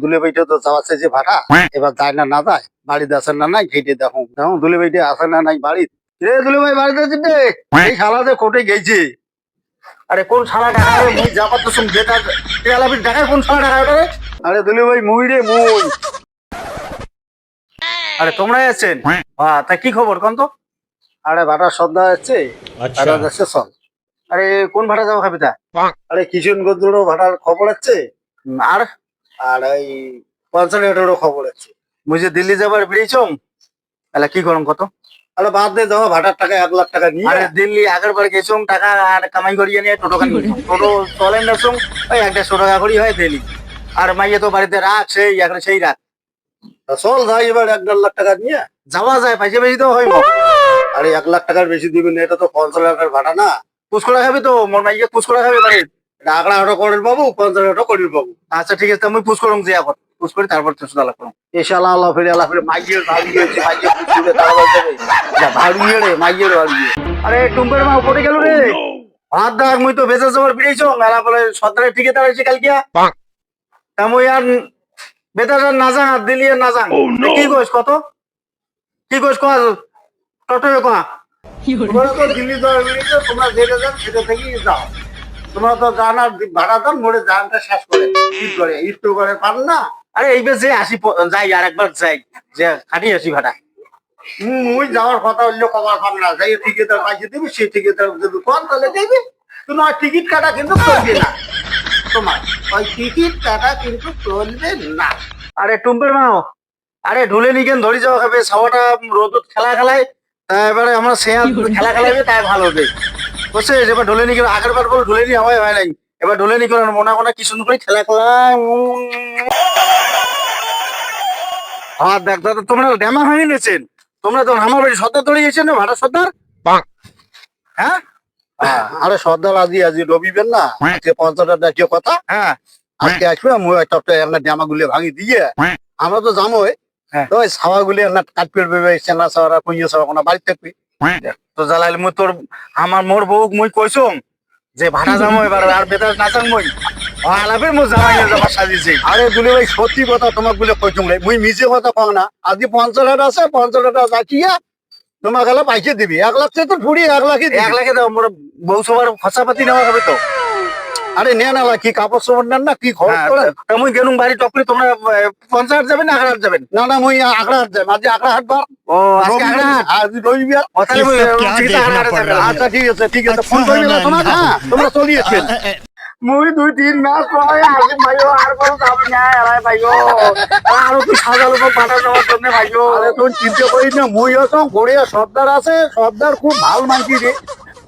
দুলে বইটা তো যাওয়াচ্ছে যে ভাড়া এবার যায় না না যায় বাড়িতে আসে না নাই খেটে দেখো। দেখো দুলে বইটা আসে না নাই বাড়ি রে দুলে ভাই বাড়িতে আছিস রে এই শালাতে কোটে গেছে। আরে কোন শালা ঢাকা রে? মুই যাবার তো শুন বেটা তেলাপির ঢাকায় কোন শালা ওটা রে? আরে দুলে ভাই মুই রে মুই। আরে তোমরাই আছেন? হ্যাঁ। তা কি খবর কোন তো? আরে ভাড়া সন্ধ্যা আসছে ভাড়া যাচ্ছে সব আরে কোন ভাড়া যাব খাবি তা আরে কিশোরগঞ্জেরও ভাড়ার খবর আছে? আর আর এই পঞ্চায়েতেরও খবর আছে। মুই যে দিল্লি যাবার বেরিয়েছম তাহলে কি করম কত? আরে বাদ দিয়ে দেওয়া ভাড়ার টাকা এক লাখ টাকা নিয়ে। আরে দিল্লি আগের বার গেছম টাকা আর কামাই করিয়ে নিয়ে টোটো খানি টোটো চলেন না শুন ওই একটা একশো টাকা করি হয় দিল্লি। আর মাইয়ে তো বাড়িতে রাখ সেই এখন সেই রাখ চল যাই এবার এক দেড় লাখ টাকা নিয়ে। যাওয়া যায় পয়সা বেশি তো হইব। আরে এক লাখ টাকার বেশি দিবেন এটা তো পঞ্চাশ লাখের ভাড়া না। পুষ্করা খাবি তো মোর মাইয়ে পুষ্করা খাবি বাড়ি এটা আগড়া হাটো করির বাবু পঞ্চাশ হাটো করির বাবু। আচ্ছা ঠিক আছে আমি পুষ করুম যে এখন। পুষ করি তারপর তো সুদা লাগবো এসালা আল্লাহ ফিরে আল্লাহ ফিরে। ভাড়ি হয়েছে মাইয়ের পুকুরে তাড়াবার যাবে যা ভাড়িয়ে রে মাইয়ের ভাড়িয়ে আরে টুম্পের মা পড়ে গেল রে। ভাত দাগ মুই তো বেচা যাবার বেরিয়েছ মেলা বলে সত্তরে ঠিকে দাঁড়াইছে কালকিয়া তা মুই আর বেতাটা না যাং আর দিলি আর না যাং কি কইস কত? কি কইস কয়া? টোটো কয়া? তোমরা যেটা যান সেটা থেকেই যাও। তোমরা তো আর ভাড়া দান মোড়ে জানটা শেষ করে ঈদ করে তো করে পান না? আরে এই বেশি আসি যাই, আর একবার যাই, যে খাটি আসি ভাড়া। মুই যাওয়ার কথা পান না, যাই পয়সা দিবি, সেই তাহলে টিকিট কাটা কিন্তু চলবে না। তোমার, ওই টিকিট কাটা কিন্তু চলবে না। আরে টুম্পের মাও, আরে ঢুলে নিকেন, ধরি যাওয়া খাবে সাওয়াটা রোদ খেলা খেলায় এবারে আমরা সে খেলা খেলাবে তাই ভালো হবে। বুঝছে এবার ঢুলে আগের বার বলে ঢুলে নি হয় হয় নাই। এবার ঢুলে মনে কি সুন্দর করে খেলা হ্যাঁ দেখ দাদা তোমরা ড্যামা হয়ে নিয়েছেন তোমরা তো আমার বাড়ি সর্দার ধরে গেছেন না ভাড়া সর্দার? হ্যাঁ? হ্যাঁ, আরে সর্দার আজি আজি রবিবেন না। আজকে পঞ্চাশটা দেখিও কথা? হ্যাঁ। আজকে আসবে মুই একটা একটা জামা গুলি ভাঙি দিয়ে। আমরা তো জানোই হ্যাঁ। তো ওই সাওয়া গুলি না কাট পেড়বে সেনা সাওয়ারা কুইয়ে সাওয়া কোনো বাড়ি থাকবি। তো জ্বালাইলে মুই তোর আমার মোর বউ মুই কইছম যে ভাড়া যাব এবার আর বেতার নাচাং মই। আলাপে মুই জামাই যাবার সাজিছে। আরে দুলি ভাই সত্যি কথা তোমাক বলে কইছুম রে মুই নিজে কথা কম না। আজি পঞ্চাশ হাজার আছে পঞ্চাশ হাজার রাখিয়া তোমাক গেলে পয়সা দিবি। এক লাখ তো ফুড়ি এক লাখে এক লাখে দাও মোর বউ সবার খরচাপাতি নেওয়া হবে তো। আরে নেন না কি কাপড় সবর নেন না কি খবর মুই গেলুম বাড়ি টপরি তোমরা পঞ্চায়েত যাবেন না আখড়ার যাবেন? না না মুই আখড়ার যাবেন আজ আখড়া হাট বার। ও আজকে আখড়া আজ আচ্ছা, আচ্ছা, আচ্ছা, আচ্ছা ঠিক আছে ঠিক আছে। ফোন করবি না হ্যাঁ, তোমার হ্যাঁ, হ্যাঁ তোমরা হ্যাঁ, মুই দুই তিন মাস পরে আসি ভাইও আর কোনো কাম নাই আরে ভাইও। আর তুই সাদা লোক পাঠা দেওয়ার জন্য তুই চিন্তা করিস না মুই আছো ঘুরে সর্দার আছে সর্দার খুব ভালো মানছি রে।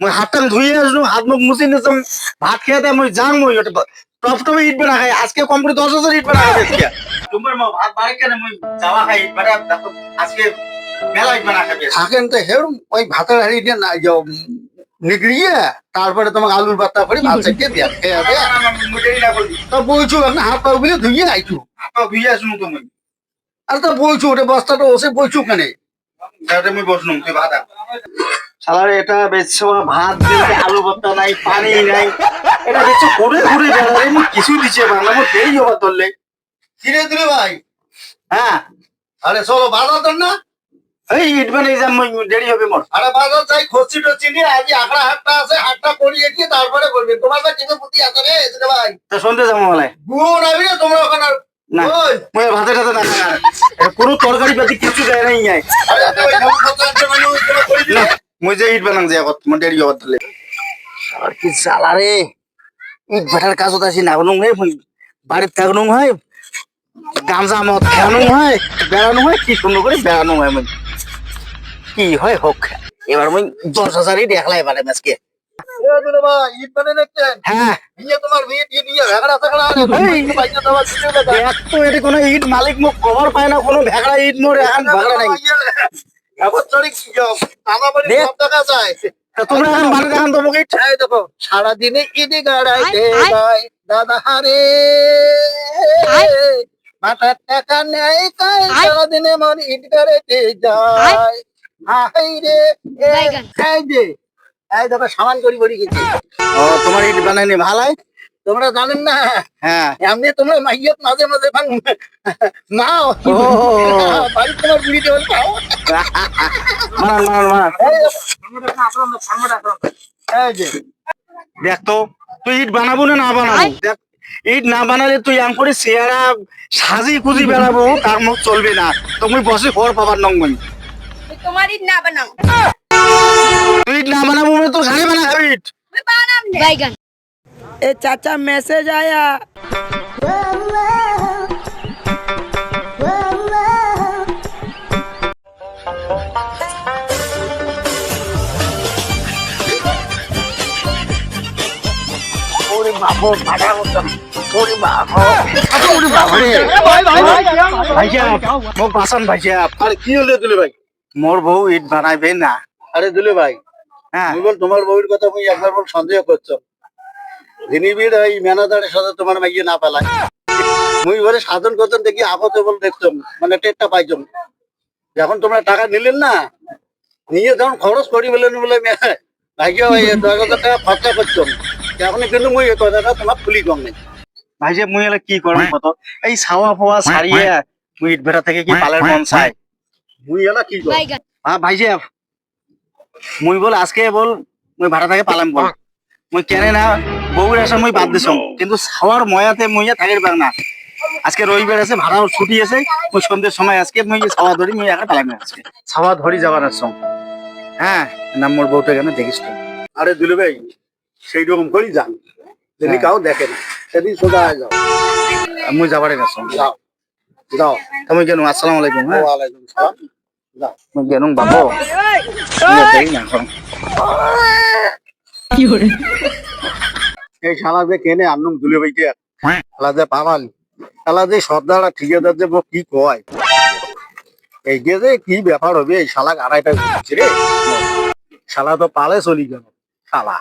মই হাতটান ধুয়ে আসলো হাত মুখ মুছি নিতাম ভাত খেয়ে দেয় মই যাং মই ওটা টপ ইট বানা খাই আজকে কমপ্লিট দশ হাজার ইট বানা খাই আজকে টুম্পের মা ভাত বাড়ি কেন মই যাওয়া খাই ইট আজকে মেলা ইট বানা খাবি। থাকেন তো হেরম ওই ভাতের হাড়ি দিয়ে না নিগড়িয়ে তারপরে তোমাকে আলুর বাত্তা করে ভাত চাইতে দিয়া খেয়ে করবি তা বলছো আপনি হাত পা গুলি ধুইয়ে আইছো হাত ধুয়ে আসুন তো মই। আর তা বলছো ওটা বস্তাটা ওসে বলছো কেন? মই বসনুম তুই ভাত সালারে এটা বেচছো ভাত আলু ভর্তা নাই পানি নাই। এটা বেচছো ঘুরে ঘুরে বেড়ালে কিছু দিছে বাংলা দেরি হবার ধরলে। কিরে দিলে ভাই। হ্যাঁ। আরে চলো বাজার না। এই যাম দেরি হবে মোর। আরে বাজার যাই খরচি টরচি নিয়ে আজ হাটটা আছে হাটটা করিয়ে দিয়ে তারপরে বলবে। তোমার তো কিছু বুদ্ধি আছে রে ভাই। তা শুনতে যাব বলে। গুণ আবি না তোমরা ওখানে না মই ভাতে টাতে না কোনো তরকারি পাতি কিছু দেয় নাই। আরে ওই কথা তোমার করে মই যে ইট বানাং যে আগত মই দেরি হবার দিলে আর কি জ্বালা রে ইট ভাটার কাজত আছি না কোনো হয় মই বাড়ির থাকনো হয় গামজা খেয়ানো হয় বেড়ানো হয় কি সুন্দর করে বেড়ানো হয় কি হয় হোক এবার মই দশ হাজারই দেখলাই পারে আজকে এ দুলে ভাই, ইট বানিয়ে দেখছেন? হ্যাঁ নিয়ে তোমার বিয়ে দিয়ে নিয়ে ভেগড়া সেগড়া আনে। এই। পয়সা দেওয়া দিতে হবে না। এক তো এটি কোনো ইট মালিক মুখ খবর পায় না কোনো ভেগড়া ইট মোর এখন ভেগড়া নাই সারাদিনে ইদি আয়। দাদা হারে। মাথার টাকা নেই তাই সারাদিনে মন ইট গাড়াইতে যায়। হাই রে। এই যে। এই দেখো সামান করি বড়ি গেছে। ও তোমার ইট বানাইনি ভালাই তোমরা জানেন না? হ্যাঁ। এমনি তোমরা মাইয়ত মাঝে মাঝে ভাঙ মাও ও। বাড়ি তোমার বুড়ি দেওয়াল দেখ তো তুই ইট বানাবো না না বানাবো? দেখ ইট না বানালে তুই আম করে চেহারা সাজি খুঁজি বেড়াবো তার মুখ চলবে না। তুমি বসে খবর পাবার নং মই তোমার ইট না বানাও। তুই ইট না বানাবো মানে তোর ঘাড়ে বানা খাবি ইট। বাইগান। এ চাচা মেসেজ আয়া। মোক আরে দুলে ভাই? না। আরে দুলে ভাই হ্যাঁ তোমার বউর কথা তুমি একবার সন্দেহ করছ। এই ম্যানেজারের সাথে তোমার মাইয়ে না পেলায় মুই বলে সাধন করতেন দেখি আপতে বল দেখতাম মানে টেটটা পাইতাম। যখন তোমরা টাকা নিলেন না নিয়ে যখন খরচ করি বলেন বলে ভাইকে ভাই দশ হাজার টাকা খরচা করতাম। এখন কিন্তু মুই এই কথাটা তোমার খুলি কম নেই। ভাই যে মুই এলা কি করম কত? এই ছাওয়া ফোয়া সারিয়ে মুই বেটা থেকে কি পালের মন চাই? মুই এলা কি কর বাইগান হ্যাঁ ভাই যে মুই বল আজকে বল মুই ভাড়া থেকে পালাম বল। মুই কেনে না বউর আসা মুই বাদ দিছম কিন্তু ছাওয়ার ময়াতে মুইয়া থাকির পার না। আজকে রবিবার আছে ভাড়াও ছুটি আছে মুই সন্ধ্যের সময় আজকে মুই ছাওয়া ধরি মুই একা পালাম আজকে। ছাওয়া ধরি যাবার আসম হ্যাঁ নাম মোর বউটা কেন দেখিস তো আরে দুলে ভাই সেই রকম করেই যান যদি হ্যাঁ। কাউ দেখে না সেদিন সোজা হয়ে যাও। মুই যাবারে আসম যাও। যাও। তুমি কেন আসসালামু আলাইকুম হ্যাঁ। ওয়ালাইকুম সালাম। যাও। মুই কেন বাবু। না এখন। এই শালা যে কেনে আন্নুম দুলে বইতে শালা যে পাবাল শালা যে সর্দারা ঠিকাদার যে কি কয়। এই যে যে কি ব্যাপার হবে এই শালা আড়াইটা রে। শালা তো পালে চলি গেল শালা।